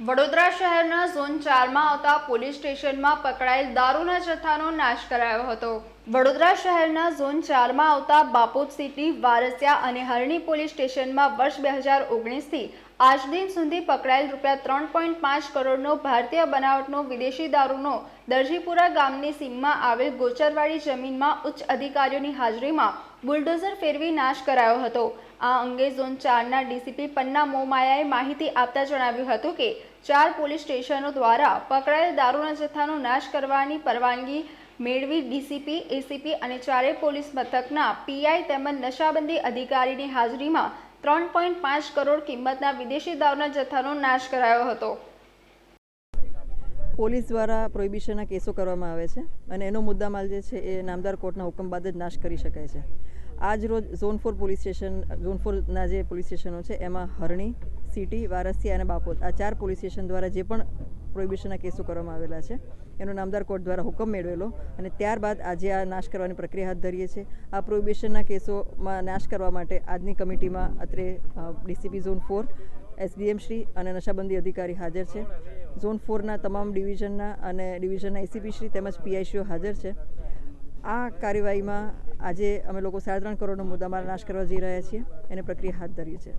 વડોદરા શહેરના ઝોન ચારમાં આવતા પોલીસ સ્ટેશનમાં પકડાયેલ દારૂના જથ્થાનો નાશ કરાયો હતો. વડોદરા શહેરના ઝોન ચારમાં આવતા બાપોદ સિટી, વારસિયા અને હરણી પોલીસ સ્ટેશનમાં વર્ષ બે હજાર ઓગણીસથી આજ દિન સુધી પકડાયેલ રૂપિયા ત્રણ પોઈન્ટ પાંચ કરોડનો ભારતીય બનાવટનો વિદેશી દારૂનો દરજીપુરા ગામની સીમમાં આવેલ ગોચરવાડી જમીનમાં ઉચ્ચ અધિકારીઓની હાજરીમાં બુલડોઝર ફેરવી નાશ કરાયો હતો. આ અંગે ઝોન ચારના ડીસીપી પન્ના મોમાયાએ માહિતી આપતા જણાવ્યું હતું કે, ચાર પોલીસ સ્ટેશનો દ્વારા પકડાયેલ દારૂના જથ્થાનો નાશ કરવાની પરવાનગી મેળવી ડીસીપી, એસીપી અને ચારેય પોલીસ મથકના પીઆઈ તેમજ નશાબંધી અધિકારીની હાજરીમાં ત્રણ પોઈન્ટ પાંચ કરોડ કિંમતના વિદેશી દારૂના જથ્થાનો નાશ કરાયો હતો. પોલીસ દ્વારા પ્રોહિબિશનના કેસો કરવામાં આવે છે અને એનો મુદ્દામાલ જે છે એ નામદાર કોર્ટના હુકમ બાદ જ નાશ કરી શકાય છે. આજ રોજ zone four police station, zone ફોરના જે પોલીસ સ્ટેશનો છે, એમાં હરણી, સિટી, વારસિયા અને બાપોદ આ ચાર પોલીસ સ્ટેશન દ્વારા જે પણ પ્રોહિબિશનના કેસો કરવામાં આવેલા છે, એનો નામદાર કોર્ટ દ્વારા હુકમ મેળવેલો અને ત્યારબાદ આજે આ નાશ કરવાની પ્રક્રિયા હાથ ધરીએ છીએ. આ પ્રોહિબિશનના કેસોમાં નાશ કરવા માટે આજની કમિટીમાં અત્રે DCP zone four, SDM Shri અને નશાબંધી અધિકારી હાજર છે. ઝોન ફોરના તમામ ડિવિઝનના અને ડિવિઝનના એસીપી શ્રી તેમજ પીઆઈસીઓ હાજર છે. આ કાર્યવાહીમાં આજે અમે લોકો સાડા ત્રણ કરોડનો મુદ્દામાલ નાશ કરવા જઈ રહ્યા છીએ. એને પ્રક્રિયા હાથ ધરી છીએ